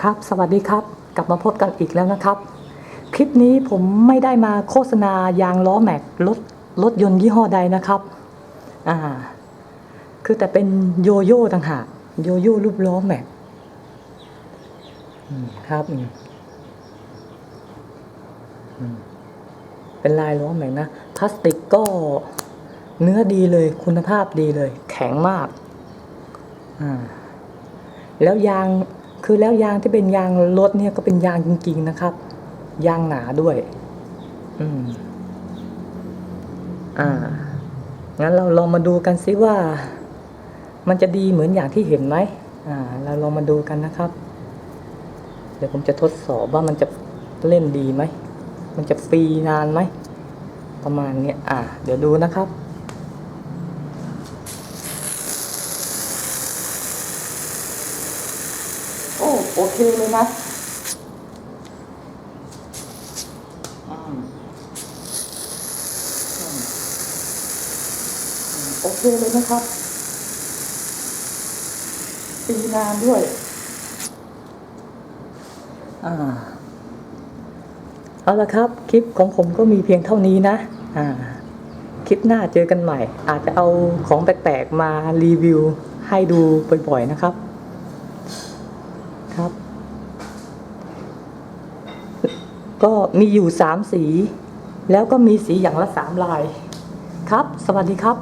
ครับ สวัสดีครับ กลับมาพบกันอีกแล้วนะครับ คลิปนี้ผมไม่ได้มาโฆษณายางล้อแม็กรถรถยนต์ยี่ห้อใดนะครับอ่าคือแต่เป็นโยโย่ต่างหากโยโย่รูปล้อแม็กครับเป็นลายล้อแม็กนะพลาสติกก็เนื้อดีเลยคุณภาพดีเลย แข็งมากอ่าแล้วยาง คือแล้วยางที่เป็นยางรถเนี่ยก็เป็นยางจริง ๆนะครับ ยางหนาด้วย อืม อ่า งั้นเราลองมาดูกันซิว่า มันจะดีเหมือนอย่างที่เห็นไหม อ่า เราลองมาดูกันนะครับ เดี๋ยวผมจะทดสอบว่ามันจะเล่นดีไหม มันจะฟรีนานไหม ประมาณเนี้ย อ่า เดี๋ยวดูนะครับ โอเคเลยนะอืมโอเคเลยนะครับปีนานด้วย อ่า เอาละครับ คลิปของผมก็มีเพียงเท่านี้นะ อ่า คลิปหน้าเจอกันใหม่ อาจจะเอาของแปลกๆมารีวิวให้ดูบ่อยๆนะครับ ครับ ก็มีอยู่สามสี แล้วก็มีสีอย่างละสามลาย ครับ สวัสดีครับ